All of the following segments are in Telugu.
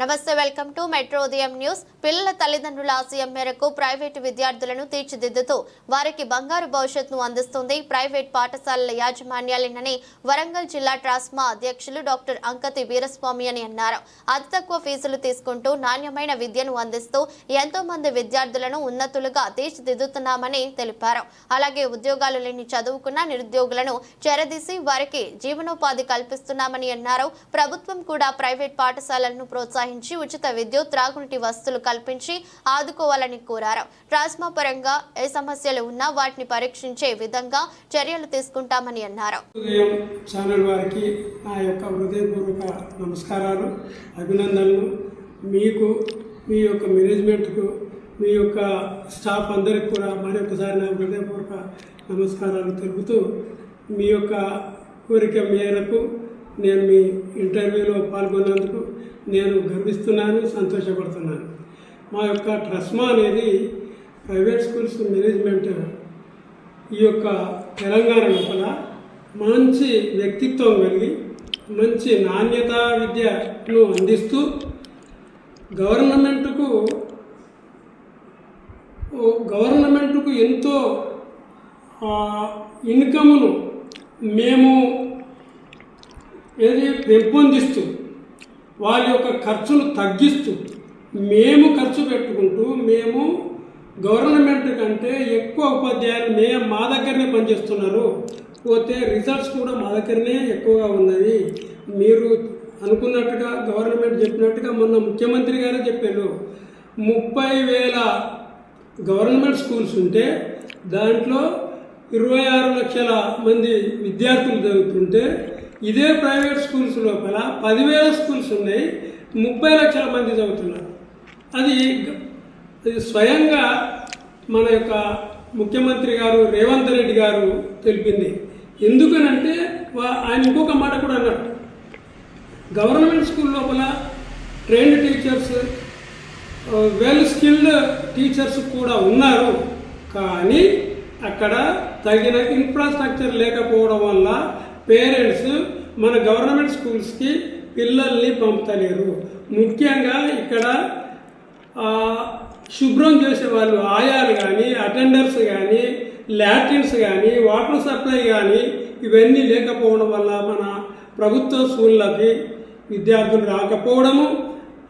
నమస్తే వెల్కమ్ టు మెట్రో ఉదయం న్యూస్. పిల్లల తల్లిదండ్రుల ఆశయం మేరకు ప్రైవేటు విద్యార్థులను తీర్చిదిద్దుతూ వారికి బంగారు భవిష్యత్తును అందిస్తుంది ప్రైవేట్ పాఠశాలల యాజమాన్యాలేనని వరంగల్ జిల్లా ట్రాస్మా అధ్యక్షులు డాక్టర్ అంకతి వీరస్వామి అని అన్నారు. అతి తక్కువ ఫీజులు తీసుకుంటూ నాణ్యమైన విద్యను అందిస్తూ ఎంతో మంది విద్యార్థులను ఉన్నతులుగా తీర్చిదిద్దుతున్నామని తెలిపారు. అలాగే ఉద్యోగాలు లేని చదువుకున్న నిరుద్యోగులను చెరదీసి వారికి జీవనోపాధి కల్పిస్తున్నామని అన్నారు. ప్రభుత్వం కూడా ప్రైవేట్ పాఠశాలలను ప్రోత్సహించి ఉచిత విద్యుత్ త్రాగునీటి వస్తువులు కల్పించి ఆదుకోవాలని కోరారు. ట్రాస్మా పరంగా ఏ సమస్యలు ఉన్నా వాటిని పరీక్షించే విధంగా చర్యలు తీసుకుంటామని అన్నారు. ఛానల్ వారికి నా యొక్క హృదయపూర్వక నమస్కారాలు అభినందనలు. మీకు మీ యొక్క మేనేజ్మెంట్కు మీ యొక్క స్టాఫ్ అందరికి కూడా మరొకసారి నా హృదయపూర్వక నమస్కారాలు తెలుపుతూ మీ యొక్క కోరిక మేరకు నేను మీ ఇంటర్వ్యూలో పాల్గొన్నందుకు నేను గర్విస్తున్నాను సంతోషపడుతున్నాను. మా యొక్క ట్రస్మా అనేది ప్రైవేట్ స్కూల్స్ మేనేజ్మెంట్ ఈ యొక్క తెలంగాణ లోపల మంచి వ్యక్తిత్వం కలిగి మంచి నాణ్యత విద్యను అందిస్తూ గవర్నమెంట్కు గవర్నమెంట్కు ఎంతో ఇన్కమ్ను మేము ఏది? పెంపొందిస్తూ వారి యొక్క ఖర్చును తగ్గిస్తూ మేము ఖర్చు పెట్టుకుంటూ మేము గవర్నమెంట్ కంటే ఎక్కువ ఉపాధ్యాయులు మే మా దగ్గరనే పనిచేస్తున్నారు. పోతే రిజల్ట్స్ కూడా మా దగ్గరనే ఎక్కువగా ఉన్నవి మీరు అనుకున్నట్టుగా గవర్నమెంట్ చెప్పినట్టుగా మొన్న ముఖ్యమంత్రి గారే చెప్పారు. ముప్పై వేల గవర్నమెంట్ స్కూల్స్ ఉంటే దాంట్లో ఇరవై ఆరు లక్షల మంది విద్యార్థులు చదువుతుంటే ఇదే ప్రైవేట్ స్కూల్స్ లోపల పదివేల స్కూల్స్ ఉన్నాయి ముప్పై లక్షల మంది చదువుతున్నారు. అది అది స్వయంగా మన యొక్క ముఖ్యమంత్రి గారు రేవంత్ రెడ్డి గారు తెలిపింది. ఎందుకనంటే వా- ఆయన ఇంకొక మాట కూడా అన్నాడు. గవర్నమెంట్ స్కూల్ లోపల trained teachers well skilled teachers కూడా ఉన్నారు. కానీ అక్కడ తగిన ఇన్ఫ్రాస్ట్రక్చర్ లేకపోవడం వల్ల పేరెంట్స్ మన గవర్నమెంట్ స్కూల్స్కి పిల్లల్ని పంపుతలేరు. ముఖ్యంగా ఇక్కడ శుభ్రం చేసే వాళ్ళు ఆయాలు కానీ అటెండర్స్ కానీ లాట్రిన్స్ కానీ వాటర్ సప్లై కానీ ఇవన్నీ లేకపోవడం వల్ల మన ప్రభుత్వ స్కూళ్ళకి విద్యార్థులు రాకపోవడము.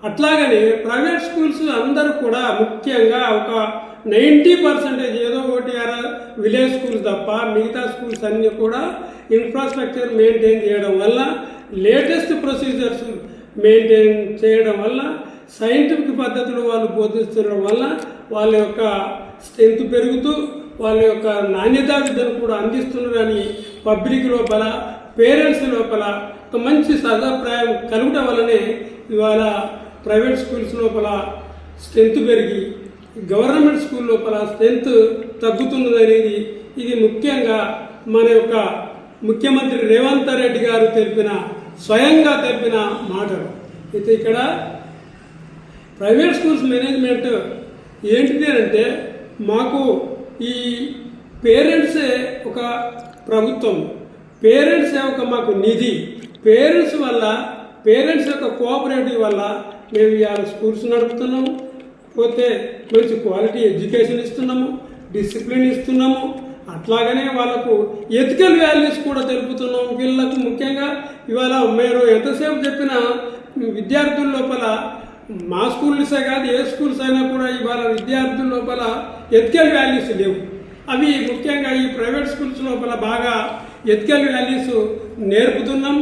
అట్లాగనే ప్రైవేట్ స్కూల్స్ అందరూ కూడా ముఖ్యంగా ఒక నైంటీ పర్సెంటేజ్ ఏదో ఒకటి అర విలేజ్ స్కూల్స్ తప్ప మిగతా స్కూల్స్ అన్నీ కూడా ఇన్ఫ్రాస్ట్రక్చర్ మెయింటైన్ చేయడం వల్ల లేటెస్ట్ ప్రొసీజర్స్ మెయింటైన్ చేయడం వల్ల సైంటిఫిక్ పద్ధతులు వాళ్ళు బోధిస్తుండడం వల్ల వాళ్ళ యొక్క స్ట్రెంత్ పెరుగుతూ వాళ్ళ యొక్క నాణ్యతా విద్యను కూడా అందిస్తున్నారని పబ్లిక్ లోపల పేరెంట్స్ లోపల ఒక మంచి సదాభిప్రాయం కలగటం వల్లనే ఇవాళ ప్రైవేట్ స్కూల్స్ లోపల స్ట్రెంత్ పెరిగి గవర్నమెంట్ స్కూల్ లోపల స్ట్రెంత్ తగ్గుతున్నది అనేది ఇది ముఖ్యంగా మన యొక్క ముఖ్యమంత్రి రేవంత్ రెడ్డి గారు తెలిపిన స్వయంగా తెలిపిన మాటలు. అయితే ఇక్కడ ప్రైవేట్ స్కూల్స్ మేనేజ్మెంట్ ఏంటిది అంటే మాకు ఈ పేరెంట్సే ఒక ప్రభుత్వం. పేరెంట్సే ఒక మాకు నిధి. పేరెంట్స్ వల్ల పేరెంట్స్ యొక్క కోఆపరేటివ్ వల్ల మేము ఇవాళ స్కూల్స్ నడుపుతున్నాము. పోతే మంచి క్వాలిటీ ఎడ్యుకేషన్ ఇస్తున్నాము డిసిప్లిన్ ఇస్తున్నాము. అట్లాగనే వాళ్ళకు ఎథికల్ వాల్యూస్ కూడా తెలుపుతున్నాం. పిల్లలకు ముఖ్యంగా ఇవాళ మీరు ఎంతసేపు చెప్పినా విద్యార్థుల లోపల మా స్కూల్సే కాదు ఏ స్కూల్స్ అయినా కూడా ఇవాళ విద్యార్థుల లోపల ఎథికల్ వాల్యూస్ లేవు. అవి ముఖ్యంగా ఈ ప్రైవేట్ స్కూల్స్ లోపల బాగా ఎథికల్ వాల్యూస్ నేర్పుతున్నాం.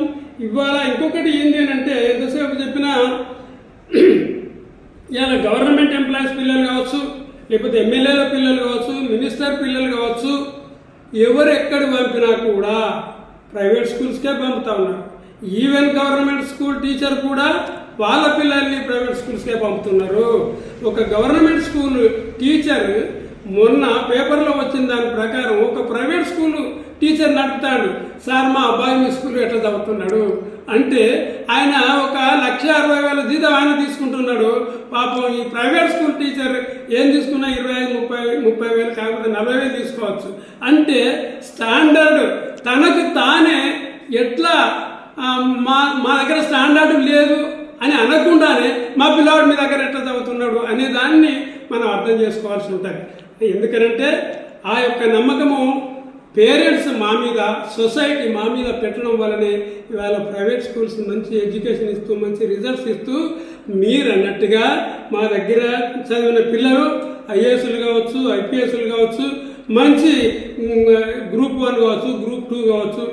ఇవాళ ఇంకొకటి ఏంటి అంటే ఎంతసేపు చెప్పినా ఇవాళ గవర్నమెంట్ ఎంప్లాయీస్ పిల్లలు కావచ్చు లేకపోతే ఎమ్మెల్యేల పిల్లలు కావచ్చు మినిస్టర్ పిల్లలు కావచ్చు ఎవరు ఎక్కడ పంపినా కూడా ప్రైవేట్ స్కూల్స్కే పంపుతా ఉన్నారు. ఈవెన్ గవర్నమెంట్ స్కూల్ టీచర్ కూడా వాళ్ళ పిల్లల్ని ప్రైవేట్ స్కూల్స్కే పంపుతున్నారు. ఒక గవర్నమెంట్ స్కూల్ టీచర్ మొన్న పేపర్లో వచ్చిన దాని ప్రకారం ఒక ప్రైవేట్ స్కూల్ టీచర్ నడుపుతాడు. సార్ మా అబ్బాయి మీ స్కూల్ ఎట్లా చదువుతున్నాడు? అంటే ఆయన ఒక లక్ష అరవై వేల జీతం ఆయన తీసుకుంటున్నాడు. పాపం ఈ ప్రైవేట్ స్కూల్ టీచర్ ఏం తీసుకున్నా ఇరవై ఐదు ముప్పై ముప్పై వేలు కాకపోతే నలభై వేలు తీసుకోవచ్చు. అంటే స్టాండర్డ్ తనకు తానే ఎట్లా మా మా దగ్గర స్టాండర్డ్ లేదు అని అనకుండానే మా పిల్లవాడు మీ దగ్గర ఎట్లా చదువుతున్నాడు అనే దాన్ని మనం అర్థం చేసుకోవాల్సి ఉంటుంది. ఎందుకనంటే ఆ యొక్క నమ్మకము పేరెంట్స్ మా మీద సొసైటీ మా మీద పెట్టడం వల్లనే ఇవాళ ప్రైవేట్ స్కూల్స్ మంచి ఎడ్యుకేషన్ ఇస్తూ మంచి రిజల్ట్స్ ఇస్తూ మీరు అన్నట్టుగా మా దగ్గర చదివిన పిల్లలు ఐఏఎస్లు కావచ్చు ఐపీఎస్లు కావచ్చు మంచి గ్రూప్ వన్ కావచ్చు గ్రూప్ టూ కావచ్చు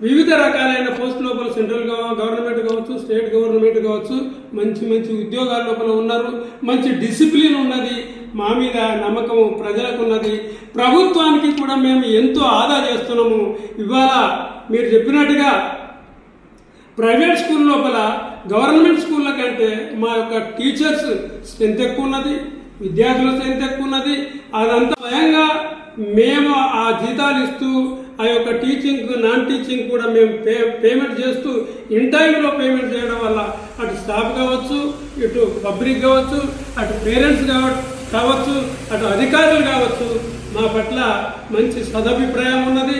వివిధ రకాలైన పోస్ట్ లోపల సెంట్రల్ గవర్నమెంట్ కావచ్చు స్టేట్ గవర్నమెంట్ కావచ్చు మంచి మంచి ఉద్యోగాల లోపల ఉన్నారు మంచి డిసిప్లిన్ ఉన్నది మా మీద నమ్మకం ప్రజలకు ఉన్నది ప్రభుత్వానికి కూడా మేము ఎంతో ఆదా చేస్తున్నాము. ఇవాళ మీరు చెప్పినట్టుగా ప్రైవేట్ స్కూల్ లోపల గవర్నమెంట్ స్కూళ్ళ కంటే మా యొక్క టీచర్స్ స్ట్రెంత్ ఎక్కువ ఉన్నది విద్యార్థుల స్ట్రెంత్ ఎక్కువ ఉన్నది. అదంతా స్వయంగా మేము ఆ జీతాలు ఇస్తూ ఆ యొక్క టీచింగ్ నాన్ టీచింగ్ కూడా మేము పే పేమెంట్ చేస్తూ ఇన్ టైంలో పేమెంట్ చేయడం వల్ల అటు స్టాఫ్ కావచ్చు ఇటు పబ్లిక్ కావచ్చు అటు పేరెంట్స్ కావచ్చు కావచ్చు అటు అధికారులు కావచ్చు మా పట్ల మంచి సదభిప్రాయం ఉన్నది.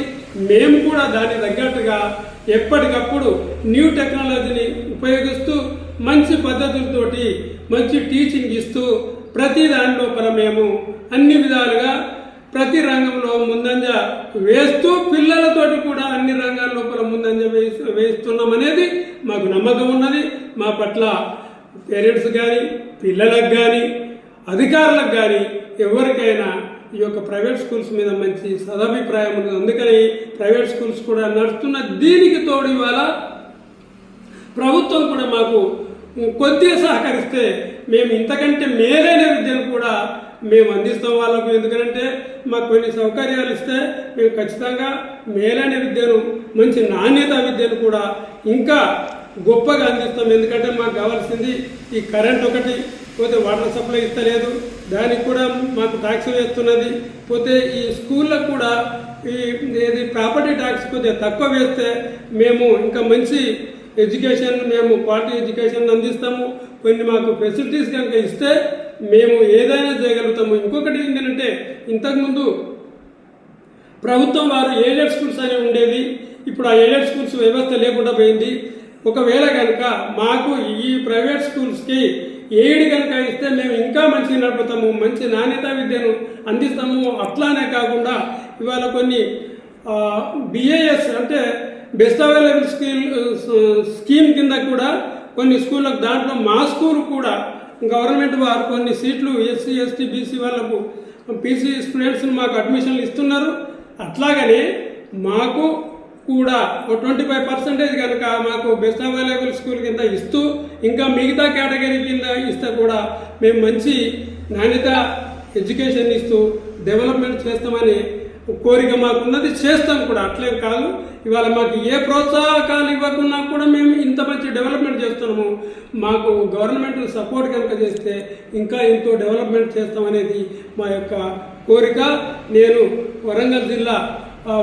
మేము కూడా దానికి తగ్గట్టుగా ఎప్పటికప్పుడు న్యూ టెక్నాలజీని ఉపయోగిస్తూ మంచి పద్ధతులతోటి మంచి టీచింగ్ ఇస్తూ ప్రతి దాని మేము అన్ని విధాలుగా ప్రతి రంగంలో ముందంజ వేస్తూ పిల్లలతోటి కూడా అన్ని రంగాల లోపల ముందంజ వేస్తున్నామనేది మాకు నమ్మకం ఉన్నది. మా పట్ల పేరెంట్స్ కానీ పిల్లలకు కానీ అధికారులకు కానీ ఎవరికైనా ఈ యొక్క ప్రైవేట్ స్కూల్స్ మీద మంచి సదభిప్రాయం ఉంది అందుకని ప్రైవేట్ స్కూల్స్ కూడా నడుస్తున్న దీనికి తోడు ఇవాళ ప్రభుత్వం కూడా మాకు కొద్దిగా సహకరిస్తే మేము ఇంతకంటే మేలైన విద్యను కూడా మేము అందిస్తాం వాళ్ళకు. ఎందుకంటే మాకు కొన్ని సౌకర్యాలు ఇస్తే మేము ఖచ్చితంగా మేలైన విద్యను మంచి నాణ్యత విద్యను కూడా ఇంకా గొప్పగా అందిస్తాం. ఎందుకంటే మాకు కావాల్సింది ఈ కరెంట్ ఒకటి పోతే వాటర్ సప్లై ఇస్తలేదు. దానికి కూడా మాకు ట్యాక్స్ వేస్తున్నది. పోతే ఈ స్కూళ్ళకు కూడా ఈ ఇది ప్రాపర్టీ ట్యాక్స్ కొద్దిగా తక్కువ వేస్తే మేము ఇంకా మంచి ఎడ్యుకేషన్ మేము క్వాలిటీ ఎడ్యుకేషన్ అందిస్తాము. కొన్ని మాకు ఫెసిలిటీస్ కనుక ఇస్తే మేము ఏదైనా చేయగలుగుతాము. ఇంకొకటి ఏంటంటే ఇంతకుముందు ప్రభుత్వం వారు ఎయిడెడ్ స్కూల్స్ అని ఉండేది. ఇప్పుడు ఆ ఎయిడెడ్ స్కూల్స్ వ్యవస్థ లేకుండా పోయింది. ఒకవేళ కనుక మాకు ఈ ప్రైవేట్ స్కూల్స్కి ఏడు కనుక ఇస్తే మేము ఇంకా మంచిగా నడుపుతాము మంచి నాణ్యత విద్యను అందిస్తాము అట్లానే కాకుండా ఇవాళ కొన్ని బిఏఎస్ అంటే బెస్ట్ అవైలబుల్ స్కీల్ స్కీమ్ కింద కూడా కొన్ని స్కూళ్ళకు దాంట్లో మా స్కూల్ కూడా గవర్నమెంట్ వారు కొన్ని సీట్లు ఎస్సీ ఎస్టీ బీసీ వాళ్ళకు పీసీ స్టూడెంట్స్ మాకు అడ్మిషన్లు ఇస్తున్నారు. అట్లాగనే మాకు కూడా ఒక ట్వంటీ ఫైవ్ పర్సెంటేజ్ కనుక మాకు బెస్ట్ అవైలబుల్ స్కూల్ కింద ఇస్తూ ఇంకా మిగతా కేటగిరీ కింద ఇస్తే కూడా మేము మంచి నాణ్యత ఎడ్యుకేషన్ ఇస్తూ డెవలప్మెంట్ చేస్తామని కోరిక మాకున్నది చేస్తాం కూడా. అట్లేం కాదు. ఇవాళ మాకు ఏ ప్రోత్సాహకాలు ఇవ్వకున్నా కూడా మేము ఇంత మంచి డెవలప్మెంట్ చేస్తున్నాము. మాకు గవర్నమెంట్ సపోర్ట్ కనుక చేస్తే ఇంకా ఎంతో డెవలప్మెంట్ చేస్తామనేది మా యొక్క కోరిక. నేను వరంగల్ జిల్లా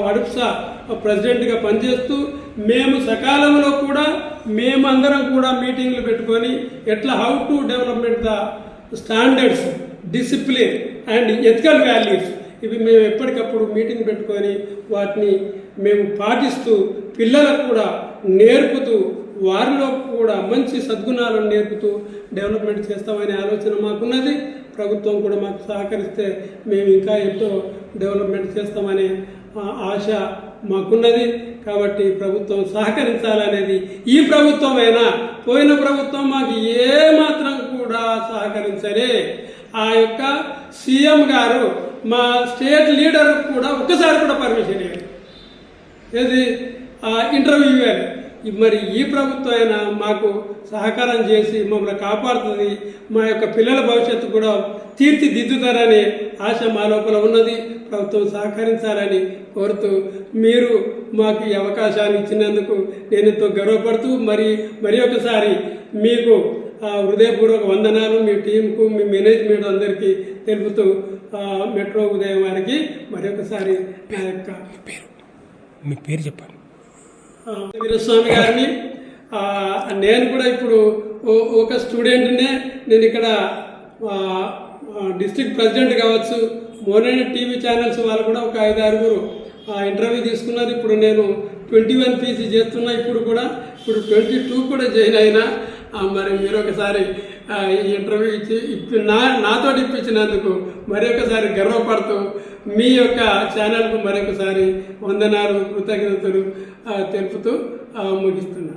వడుప్సా ప్రెసిడెంట్గా పనిచేస్తూ మేము సకాలంలో కూడా మేమందరం కూడా మీటింగ్లు పెట్టుకొని ఎట్లా how to development the standards discipline and ethical values ఇవి మేము ఎప్పటికప్పుడు మీటింగ్ పెట్టుకొని వాటిని మేము పాటిస్తూ పిల్లలకు కూడా నేర్పుతూ వారిలో కూడా మంచి సద్గుణాలను నేర్పుతూ డెవలప్మెంట్ చేస్తామనే ఆలోచన మాకున్నది. ప్రభుత్వం కూడా మాకు సహకరిస్తే మేము ఇంకా ఎంతో డెవలప్మెంట్ చేస్తామనే ఆశ మాకున్నది. కాబట్టి ప్రభుత్వం సహకరించాలనేది ఈ ప్రభుత్వం అయినా పోయిన ప్రభుత్వం మాకు ఏమాత్రం కూడా సహకరించలే. ఆ యొక్క సీఎం గారు మా స్టేట్ లీడర్ కూడా ఒక్కసారి కూడా పర్మిషన్ ఇవ్వాలి ఏది? ఆ, ఇంటర్వ్యూ ఇవ్వాలి మరి ఈ ప్రభుత్వం అయినా మాకు సహకారం చేసి మమ్మల్ని కాపాడుతుంది. మా యొక్క పిల్లల భవిష్యత్తు కూడా తీర్చిదిద్దుతారనే ఆశ మా లోపల ఉన్నది. ప్రభుత్వం సహకరించాలని కోరుతూ మీరు మాకు ఈ అవకాశాన్ని ఇచ్చినందుకు నేను ఎంతో గర్వపడుతూ మరి మరి ఒకసారి మీకు హృదయపూర్వక వందనాలు మీ టీంకు మీ మేనేజ్మెంట్ అందరికీ తెలుపుతూ మెట్రో ఉదయం వారికి మరొకసారి నా యొక్క పేరు మీ పేరు చెప్పండి. వీరస్వామి గారిని. నేను కూడా ఇప్పుడు ఓ- ఒక స్టూడెంట్నే నేను ఇక్కడ డిస్టిక్ ప్రెసిడెంట్ కావచ్చు మోనైన టీవీ ఛానల్స్ వాళ్ళు కూడా ఒక ఐదు ఆరుగురు ఇంటర్వ్యూ తీసుకున్నారు. ఇప్పుడు నేను ట్వంటీ వన్ పీసీ చేస్తున్నా ఇప్పుడు కూడా. ఇప్పుడు ట్వంటీ టూ కూడా జాయిన్ అయినా మరి మీరు ఒకసారి ఈ ఇంటర్వ్యూ ఇచ్చి ఇప్పి నా నాతో ఇప్పించినందుకు మరొకసారి గర్వపడుతూ మీ యొక్క ఛానల్కు మరొకసారి వందనాలు కృతజ్ఞతలు. తెలుపుతూ ముగిస్తున్నాను.